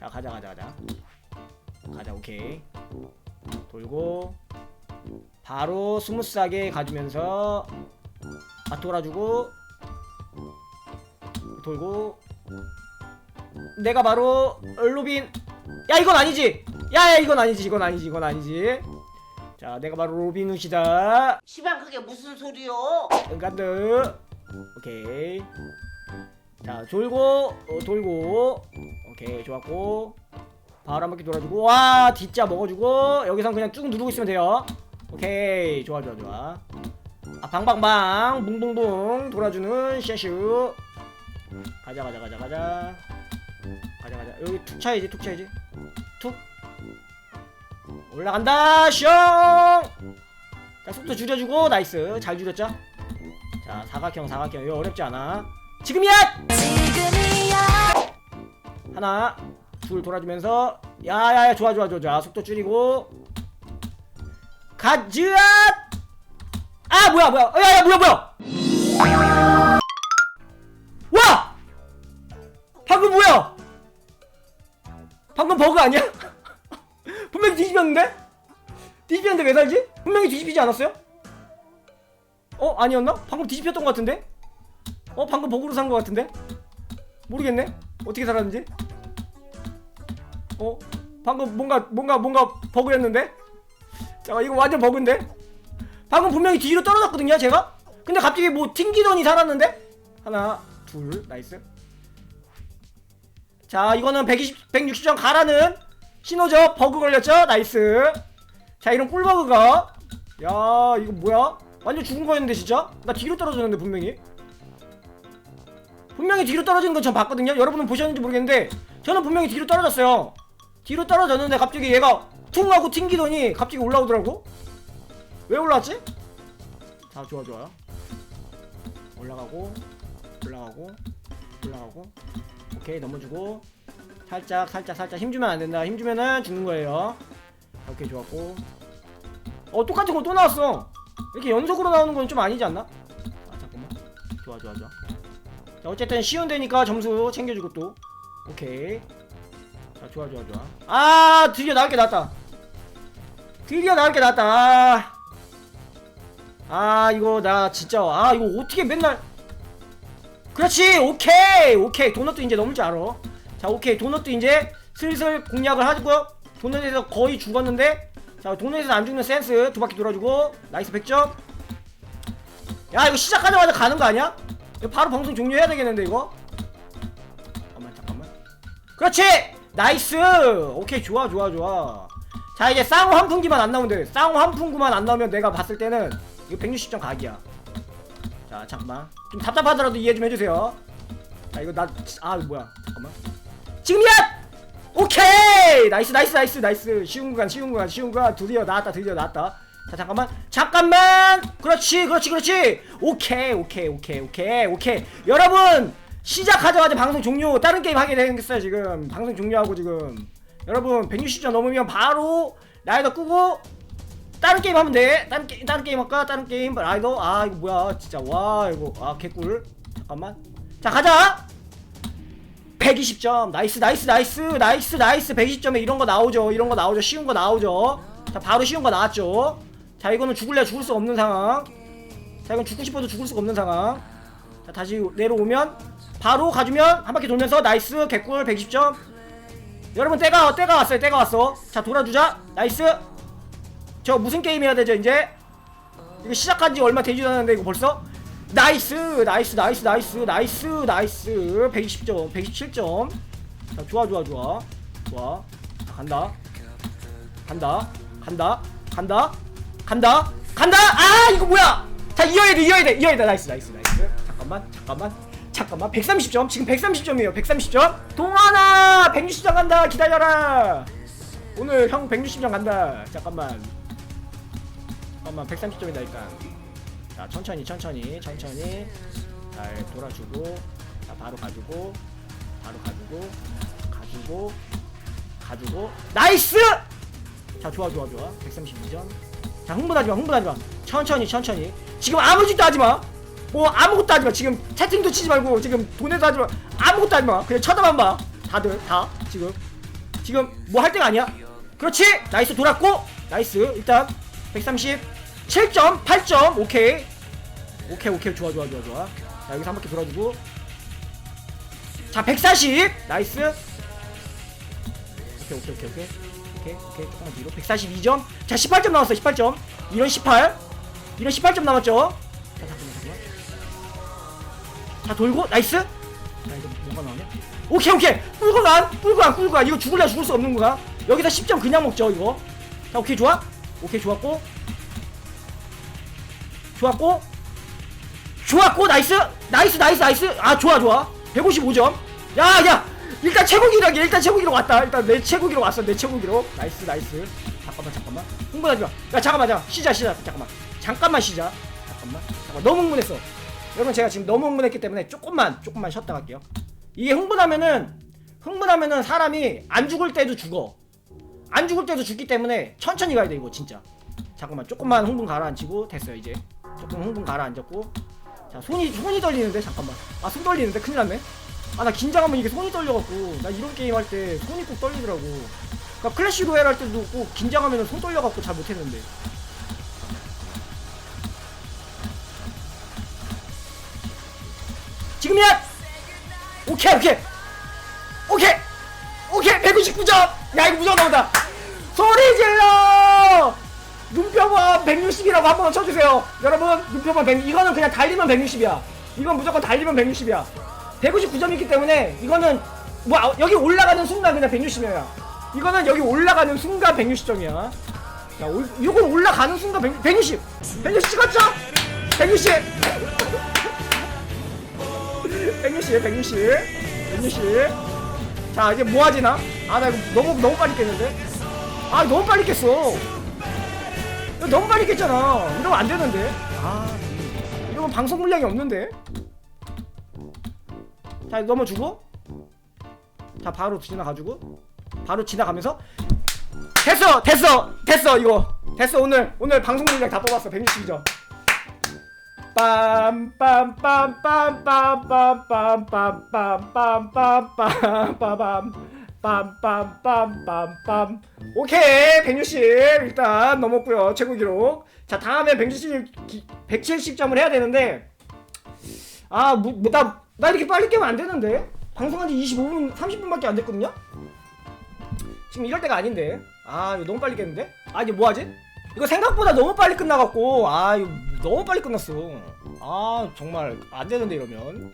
자 가자 가자 가자. 가자 오케이. 돌고 바로 스무스하게 가주면서 아 돌아주고 돌고. 내가 바로 로빈. 야 이건 아니지. 야야 이건 아니지 이건 아니지 이건 아니지. 자 내가 바로 로빈 훗이다. 시방 그게 무슨 소리요? 은간드. 오케이 자 돌고 어, 돌고. 오케이 좋았고. 바로 한 바퀴 돌아주고 와 D자 먹어주고 여기선 그냥 쭉 누르고 있으면 돼요. 오케이 좋아 좋아 좋아. 아 방방방 붕붕붕 돌아주는 샤슈. 가자 가자 가자 가자. 가자 가자. 여기 툭 차야지 툭 차야지. 툭. 올라간다 슝! 자, 속도 줄여주고 나이스. 잘 줄였죠? 자 사각형 사각형. 이거 어렵지 않아 지금이야! 하나 둘 돌아주면서 야야야 좋아 좋아 좋아 좋아. 속도 줄이고. 가즈아 아 뭐야 뭐야. 어, 야야 뭐야 뭐야. 와! 방금 뭐야? 방금 버그 아니야? 분명히 뒤집혔는데? 뒤집혔는데 왜 살지? 분명히 뒤집히지 않았어요? 어 아니었나? 방금 뒤집혔던 것 같은데 어 방금 버그로 산 것 같은데? 모르겠네. 어떻게 살았는지? 어 방금 뭔가 뭔가 뭔가 버그였는데? 잠깐 이거 완전 버그인데? 방금 분명히 뒤로 떨어졌거든요 제가? 근데 갑자기 뭐 튕기더니 살았는데? 하나 둘 나이스. 자 이거는 120 160점 가라는 신호죠? 버그 걸렸죠? 나이스. 자 이런 꿀버그가. 야 이거 뭐야? 완전 죽은 거였는데 진짜? 나 뒤로 떨어졌는데 분명히 분명히 뒤로 떨어지는 건 전 봤거든요. 여러분은 보셨는지 모르겠는데 저는 분명히 뒤로 떨어졌어요. 뒤로 떨어졌는데 갑자기 얘가 퉁 하고 튕기더니 갑자기 올라오더라고. 왜 올라왔지? 자 좋아 좋아요 올라가고 올라가고 올라가고. 오케이 넘어주고. 살짝 살짝 살짝 힘주면 안 된다. 힘주면은 죽는 거예요. 오케이 좋았고. 어 똑같은 거 또 나왔어. 이렇게 연속으로 나오는 건 좀 아니지 않나? 아 잠깐만. 좋아 좋아 좋아 자 어쨌든 쉬운 데니까 점수 챙겨주고 또. 오케이. 자 좋아 좋아 좋아. 아 드디어 나올 게 나왔다. 드디어 나올 게 나왔다. 아, 아 이거 나 진짜 아 이거 어떻게 맨날. 그렇지 오케이. 오케이 도넛도 이제 넘을 줄 알아. 자 오케이 도넛도 이제 슬슬 공략을 하고요 도넛에서 거의 죽었는데 자 도넛에서 안 죽는 센스 두 바퀴 돌아주고 나이스 100점. 야 이거 시작하자마자 가는 거 아니야? 이거 바로 방송 종료해야 되겠는데 이거? 잠깐만 잠깐만. 그렇지! 나이스! 오케이 좋아 좋아 좋아. 자 이제 쌍호 한풍기만 안 나오면 돼. 쌍호 한풍구만 안 나오면 내가 봤을 때는 이거 160점 각이야. 자 잠깐만. 좀 답답하더라도 이해 좀 해주세요. 자 이거 나아 뭐야? 잠깐만. 지금이야! 오케이! 나이스 나이스 나이스 나이스. 쉬운 구간 쉬운 구간 쉬운 구간. 드디어 나왔다 드디어 나왔다 자 잠깐만. 잠깐만! 그렇지 그렇지 그렇지! 오케이 오케이 오케이 오케이 오케이. 여러분 시작하자마자 방송 종료. 다른 게임 하게 되겠어요 지금. 방송 종료하고 지금. 여러분 160점 넘으면 바로 라이더 끄고 다른 게임 하면 돼. 다른 게임 다른 게임 할까? 다른 게임? 라이더? 아 이거 뭐야? 진짜 와 이거. 아 개꿀. 잠깐만. 자 가자! 120점. 나이스 나이스 나이스 나이스 나이스. 120점에 이런 거 나오죠. 이런 거 나오죠. 쉬운 거 나오죠. 자 바로 쉬운 거 나왔죠 자 이거는 죽을래 죽을 수 없는 상황. 자 이건 죽고 싶어도 죽을 수가 없는 상황. 자 다시 내려오면 바로 가주면 한 바퀴 돌면서 나이스 개꿀 120점. 여러분 때가 때가 왔어요 때가 왔어. 자 돌아주자. 나이스. 저 무슨 게임 해야 되죠 이제? 이거 시작한 지 얼마 되지도 않았는데 이거 벌써? 나이스 나이스 나이스 나이스 나이스 나이스. 120점 117점. 자 좋아 좋아 좋아. 좋아. 자, 간다. 간다. 간다. 간다 간다. 간다. 아 이거 뭐야? 자 이어야 돼 이어야 돼 이어야 돼. 나이스 나이스 나이스. 잠깐만 잠깐만 잠깐만. 130점? 지금 130점이에요. 130점? 동환아 160점 간다. 기다려라. 오늘 형 160점 간다. 잠깐만. 잠깐만 130점이다니까 자 천천히 천천히 천천히. 잘 돌아주고 자 바로 가지고 바로 가지고 가지고 가지고. 나이스! 자 좋아 좋아 좋아. 132점 자 흥분하지 마 흥분하지 마. 천천히 천천히. 지금 아무 짓도 하지 마. 뭐 아무것도 하지 마. 지금 채팅도 치지 말고 지금 돈에도 하지 마. 아무것도 하지 마. 그냥 쳐다만 봐다 다들 다 지금. 지금 뭐 할 때가 아니야? 그렇지? 나이스 돌았고. 나이스. 일단 137점 8점. 오케이. 오케이 오케이. 좋아 좋아 좋아 좋아. 자 여기서 한 바퀴 돌아주고. 자140 나이스. 오케이 오케이 오케이 오케이 오케이 오케이. 조금만 뒤로. 142점. 자 18점 남았어 18점. 이런 18 이런 18점 남았죠? 자 잠깐만 잠깐만. 자 돌고 나이스. 자 이거 뭐가 나오냐? 오케이 오케이. 꿀거안 꿀거안 꿀거안 이거 죽을래 죽을 수 없는구나 여기다 10점 그냥 먹죠 이거. 자 오케이 좋아? 오케이 좋았고. 좋았고. 좋았고 나이스. 나이스 나이스 나이스. 아 좋아 좋아. 155점. 야야 일단 최고 기록이 일단 최고 기록 왔다. 일단 내 최고 기록 왔어 내 최고 기록. 나이스 나이스. 잠깐만 잠깐만. 흥분하지 마야 잠깐만 잠깐 쉬자 쉬자. 잠깐만. 잠깐만 쉬자. 잠깐만. 잠깐 너무 흥분했어. 여러분 제가 지금 너무 흥분했기 때문에 조금만 조금만 쉬었다 갈게요. 이게 흥분하면은 흥분하면은 사람이 안 죽을 때도 죽어. 안 죽을 때도 죽기 때문에 천천히 가야 돼 이거 진짜. 잠깐만 조금만 흥분 가라앉히고 됐어요 이제. 조금 흥분 가라앉았고. 자 손이 손이 떨리는데? 잠깐만. 아 손 떨리는데? 큰일 났네 아 나 긴장하면 이게 손이 떨려갖고. 나 이런 게임 할 때 손이 꼭 떨리더라고. 그니까 클래시 로얄 할 때도 꼭 긴장하면 손 떨려갖고 잘 못했는데. 지금이야! 오케이 오케이. 오케이! 오케이 199점! 야 이거 무조건 나온다. 소리 질러! 눈평원 160이라고 한 번 쳐주세요. 여러분 눈평원 100 이거는 그냥 달리면 160이야. 이건 무조건 달리면 160이야 159점이기 때문에 이거는 뭐 아, 여기 올라가는 순간 그냥 160이야 이거는 여기 올라가는 순간 160점이야. 자 올, 이건 올라가는 순간 100, 160 160 찍었죠? 160 160 160 160 자 이제 뭐 하지 나? 아 나 이거 너무 너무 빨리 깼는데? 아 너무 빨리 깼어. 이거 너무 빨리 깼잖아. 이러면 안 되는데. 아 이러면 방송 물량이 없는데 자 넘어주고 자 바로 지나가지고 바로 지나가면서 됐어 됐어 됐어 이거 됐어 오늘 오늘 방송 물량 다 뽑았어 162점 빰빰빰빰빰빰빰빰빰빰빰빰빰빰빰빰빰 오케이 160 일단 넘었고요 최고 기록 자 다음에 170 170점을 해야 되는데 아뭐나 나 이렇게 빨리 깨면 안 되는데? 방송한 지 25분 30분밖에 안 됐거든요? 지금 이럴 때가 아닌데. 아 이거 너무 빨리 깼는데? 아 이제 뭐하지? 이거 생각보다 너무 빨리 끝나갖고. 아 이거 너무 빨리 끝났어. 아 정말 안 되는데 이러면